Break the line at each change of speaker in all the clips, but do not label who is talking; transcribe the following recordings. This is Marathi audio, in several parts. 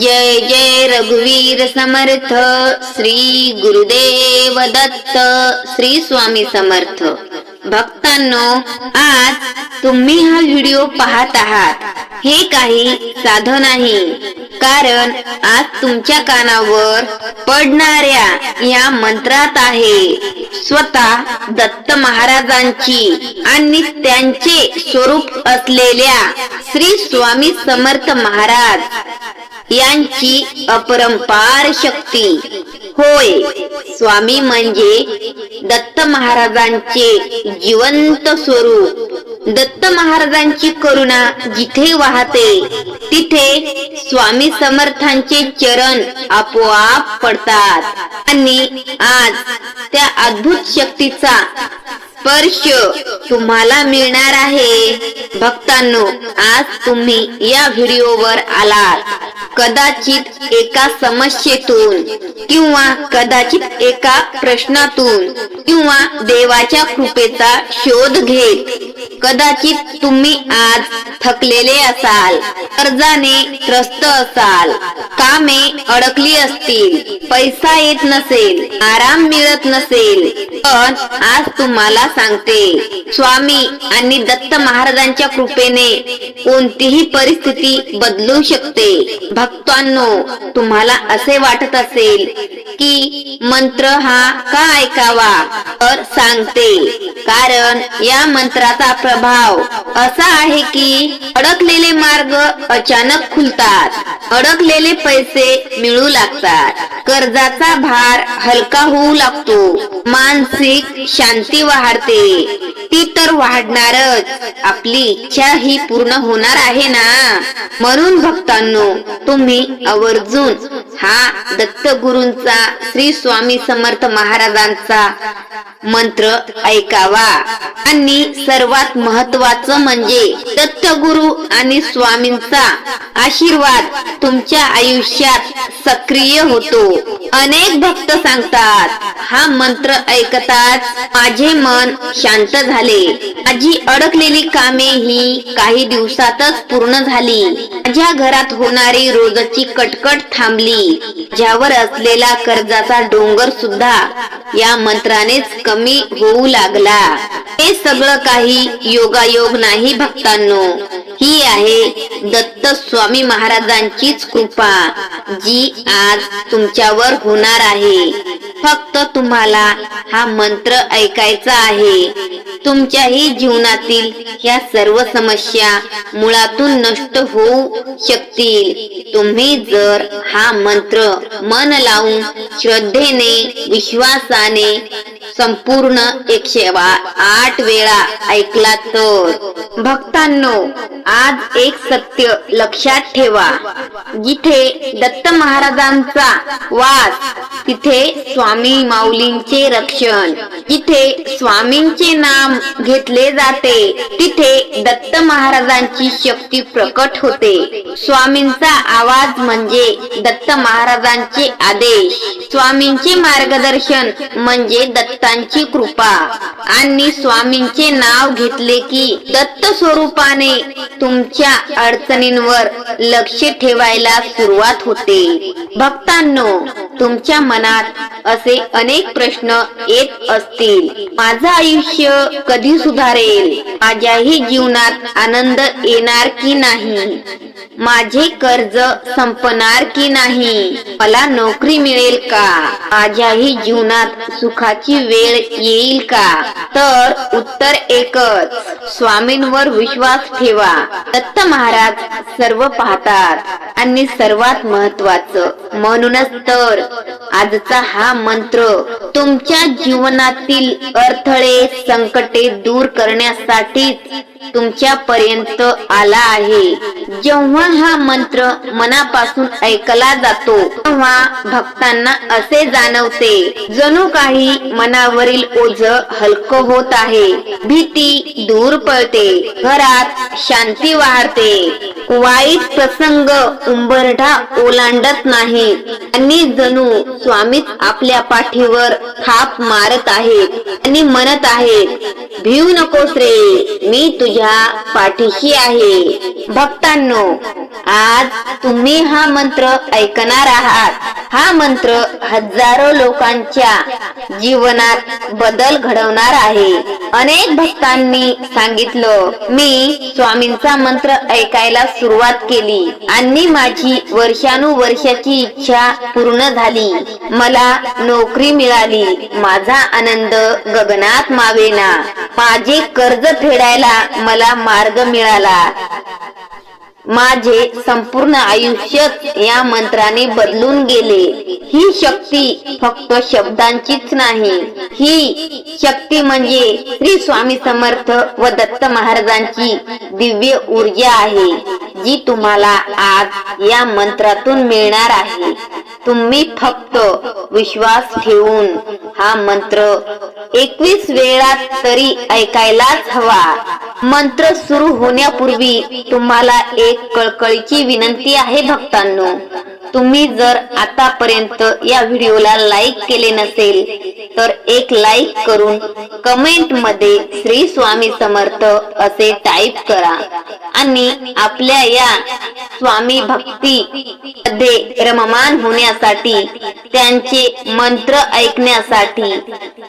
जय जय रघुवीर समर्थ श्री गुरुदेव दत्त श्री स्वामी समर्थ. भक्तांनो आज तुम्ही हा व्हिडिओ पाहत आहात. हे काही साधं नाही. कारण आज तुमच्या कानावर पडणाऱ्या या मंत्रात आहे स्वतः दत्त महाराजांची आणि त्यांचे स्वरूप असलेल्या श्री स्वामी समर्थ महाराज यांची अपरंपार शक्ती. होय स्वामी म्हणजे दत्त महाराजांचे जिवंत स्वरूप. दत्त महाराजांची करुणा जिथे वाहते तिथे स्वामी समर्थांचे चरण आपोआप पडतात. आणि आज त्या अद्भुत शक्तीचा स्पर्श तुम्हाला मिळणार आहे. भक्तांनो आज तुम्ही या व्हिडिओवर आलात. कदाचित एका समस्येतून किंवा कदाचित एका प्रश्नातून किंवा देवाच्या कृपेचा शोध घेत कदाचित तुम्ही आज थकलेले असाल कर्जाने त्रस्त असाल कामे अडकली असतील पैसा येत नसेल आराम मिळत नसेल पण आज तुम्हाला सांगते स्वामी आणि दत्त महाराजांच्या कृपेने कोणतीही परिस्थिती बदलू शकते. भक्तांनो तुम्हाला असे वाटत असेल की मंत्र हा का ऐकावा? तर सांगते कारण या मंत्राचा प्रभाव असा आहे की अडकलेले मार्ग अचानक खुलतात. अडकलेले पैसे मिळू लागतात. कर्जाचा भार हलका होऊ लागतो. मानसिक शांती वाढते. ती तर वाढणारच. आपली इच्छा ही पूर्ण होणार आहे ना? म्हणून भक्तांनो तुम्ही आवर्जून हा दत्त गुरूंचा श्री स्वामी समर्थ महाराजांचा मंत्र ऐकावा. आणि सर्वात महत्वाचं म्हणजे दत्त गुरु आणि स्वामींचा आशीर्वाद तुमच्या आयुष्यात सक्रिय होतो. अनेक भक्त सांगतात हा मंत्र ऐकताच माझे मन शांत झाले. माझी अडकलेली कामे ही काही दिवसातच पूर्ण झाली. माझ्या घरात होणारी रोजची कटकट थांबली. ज्यावर असलेला कर्जाचा डोंगर सुद्धा या मंत्रानेच कमी होऊ लागला. हे सगळं काही योगायोग नाही भक्तांनो. ही आहे दत्त स्वामी महाराजांचीच कृपा जी आज तुमच्यावर होणार आहे. फक्त तुम्हाला हा मंत्र ऐकायचा आहे. तुमच्याही जीवनातील ह्या सर्व समस्या मुळातून नष्ट होऊ शकतील. तुम्ही जर हा मंत्र मन लावून श्रद्धेने विश्वासाने संपूर्ण एकशे आठ वेळा ऐकला तर. भक्तांनो आज एक सत्य लक्षात ठेवा. जिथे दत्त महाराजांचा वास तिथे स्वामी माऊलींचे रक्षण. जिथे स्वामींचे नाम घेतले जाते तिथे दत्त महाराजांची शक्ती प्रकट होते. स्वामींचा आवाज म्हणजे दत्त महाराजांचे आदेश. स्वामींचे मार्गदर्शन म्हणजे दत्त दत्तांची कृपा. आणि स्वामींचे नाव घेतले की दत्त स्वरूपाने तुमच्या अडचणींवर लक्ष ठेवायला सुरुवात होते. भक्तांनो तुमच्या मनात असे अनेक प्रश्न येत असतील. माझं आयुष्य कधी सुधारेल? माझ्याही जीवनात आनंद येणार की नाही? माझे कर्ज संपणार की नाही? मला नोकरी मिळेल का? माझ्याही जीवनात सुखाची वेळ येईल का? तर उत्तर एकच. स्वामींवर विश्वास ठेवा. दत्त महाराज सर्व पाहतात आणि सर्वात महत्वाचं म्हणूनच तर आजचा हा मंत्र तुमच्या जीवनातील अडथळे संकटे दूर करण्यासाठीच तुमच्या पर्यंत आला आहे. जेव्हा हा मंत्र मनापासून ऐकला जातो तेव्हा भक्तांना असे जाणवते जणू काही मनावरील ओझ हलकं होत आहे. भीती दूर पळते घरात शांती वाढते. वाईट प्रसंग उंबरठा ओलांडत नाही. आणि जणू स्वामीच आपल्या पाठीवर थाप मारत आहेत आणि म्हणत आहेत भिऊ नकोस रे. मी तुझ्या पाठीशी आहे. भक्तांनो आज तुम्ही हा मंत्र ऐकणार आहात. हा मंत्र हजारो लोकांच्या जीवनात बदल घडवणार आहे. अनेक भक्तांनी सांगितलं मी स्वामींचा मंत्र ऐकायला सुरुवात केली आणि माझी वर्षानुवर्षाची इच्छा पूर्ण झाली. मला नोकरी मिळाली. माझा आनंद गगनात मावेना. माझे कर्ज फेडायला मला मार्ग मिळाला. माझे संपूर्ण आयुष्य या मंत्राने बदलून गेले. ही शक्ती फक्त शब्दांचीच नाही. ही शक्ती म्हणजे श्री स्वामी समर्थ व दत्त महाराजांची दिव्य ऊर्जा आहे जी तुम्हाला आज या मंत्रातून मिळणार आहे. तुम्ही फक्त विश्वास ठेवून हा मंत्र एकवीस वेळा तरी ऐकायलाच हवा. मंत्र सुरू होण्यापूर्वी तुम्हाला एक कळकळीची विनंती आहे भक्तांनो. तुम्ही जर आतापर्यंत या व्हिडिओला लाईक केले नसेल तर एक लाईक करून कमेंटमध्ये श्री स्वामी समर्थ असे टाईप करा. आणि आपल्या या स्वामी भक्ती मध्ये रममान होण्यासाठी त्यांचे मंत्र ऐकण्यासाठी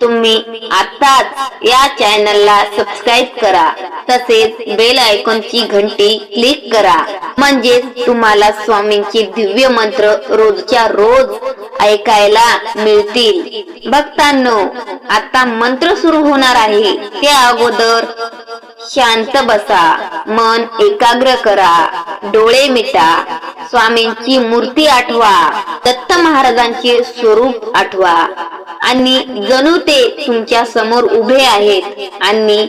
तुम्ही आताच या चॅनलला सबस्क्राईब करा. तसेच बेल आयकॉनची घंटी क्लिक करा. म्हणजे तुम्हाला स्वामींची दिव्य मंत्र रोजच्या रोज ऐकायला मिळतील. भक्तांनो आता मंत्र सुरू होणार आहे. त्या अगोदर शांत बसा मन एकाग्र करा डोळे मिटा स्वामींची मूर्ती आठवा दत्त महाराजांचे स्वरूप आठवा आणि जणू ते तुमच्यासमोर उभे आहेत आणि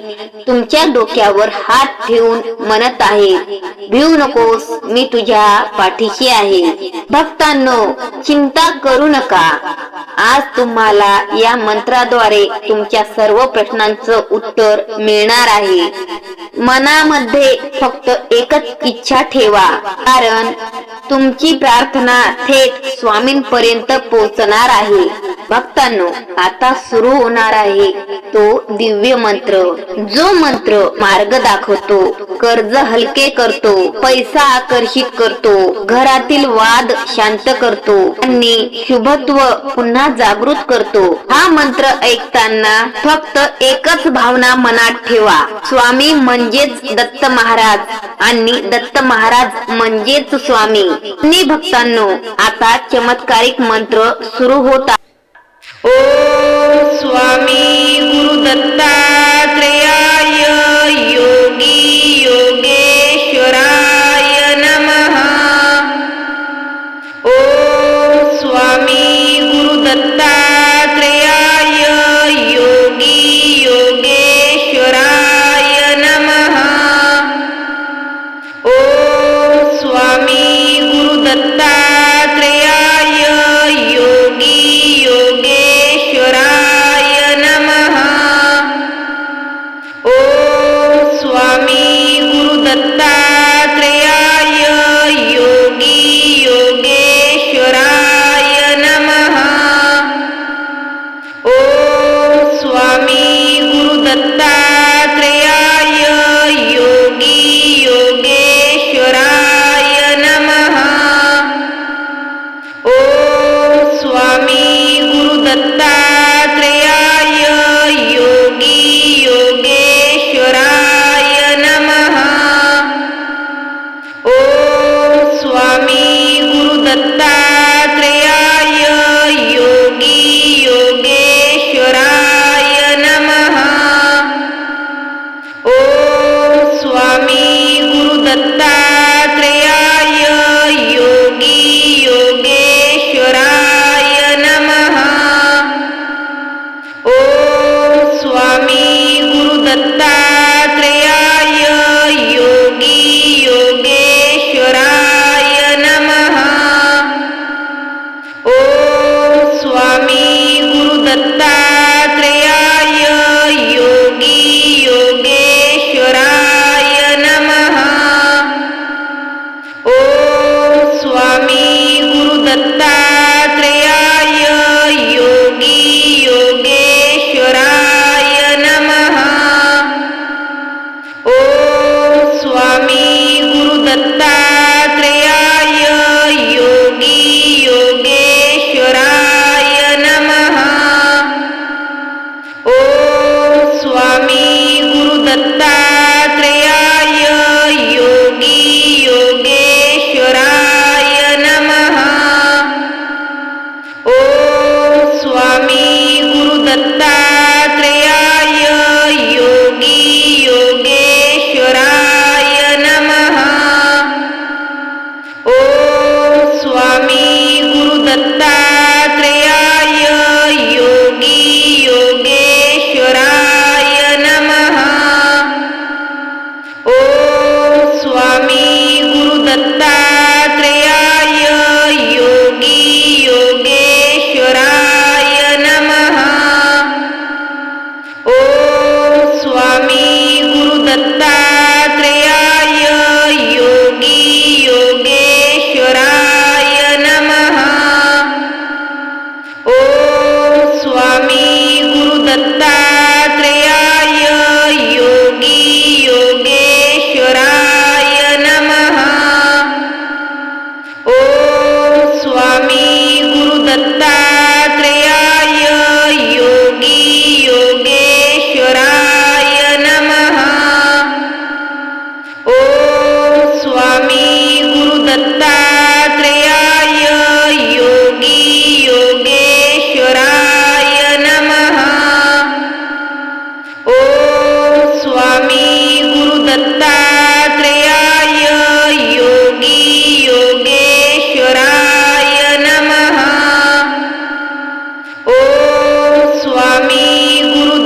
तुमच्या डोक्यावर हात ठेवून म्हणत आहेत भिऊ नकोस मी तुझ्या पाठीशी आहे. भक्तांनो चिंता करू नका. आज तुम्हाला या मंत्राद्वारे तुमच्या सर्व प्रश्नांचं उत्तर मिळणार आहे. मनामध्ये फक्त एकच इच्छा ठेवा कारण तुमची प्रार्थना थेट स्वामींपर्यंत पोहोचणार आहे. भक्तांनो आता सुरू होणार आहे तो दिव्य मंत्र. जो मंत्र मार्ग दाखवतो कर्ज हलके करतो पैसा आकर्षित करतो घरातील वाद शांत करतो. आणि शुभत्व पुन्हा जागृत करतो. हा मंत्र ऐकताना फक्त एकच भावना मनात ठेवा. स्वामी म्हणजेच दत्त महाराज आणि दत्त महाराज म्हणजेच स्वामी. आणि भक्तांनो आता चमत्कारिक मंत्र सुरू होता
ॐ स्वामी गुरुदत्ता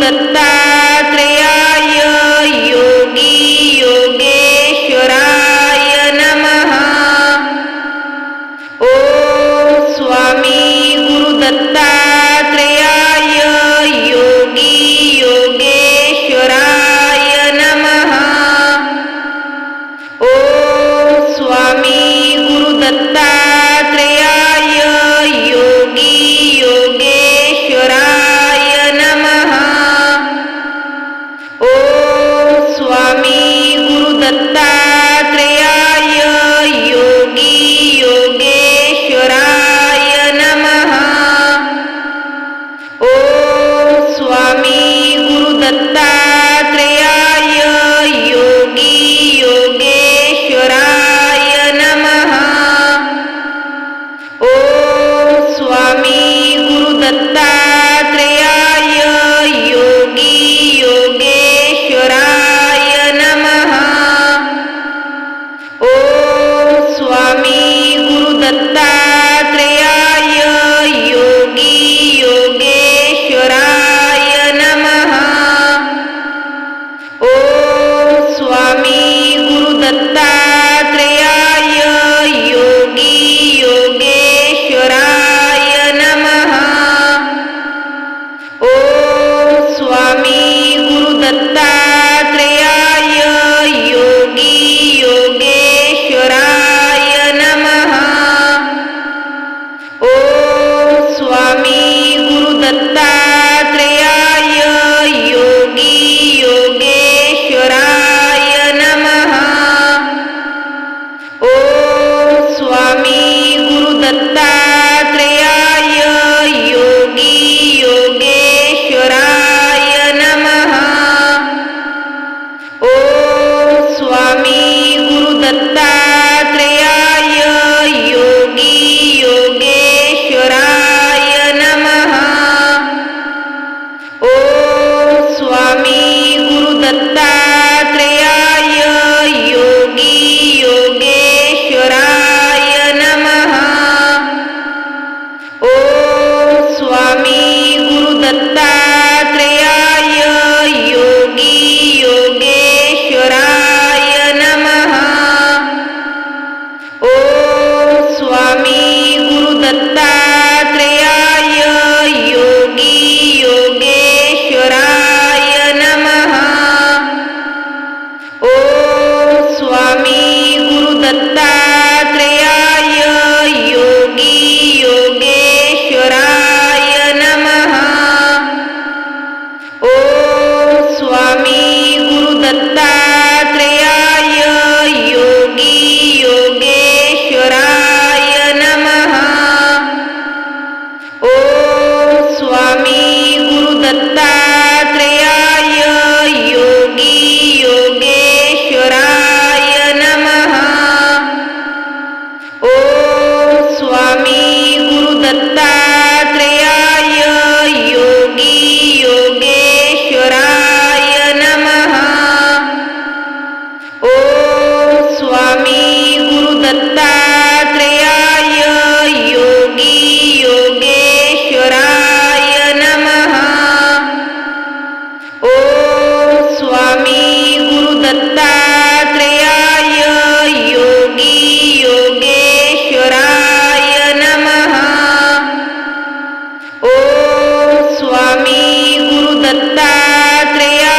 تتبع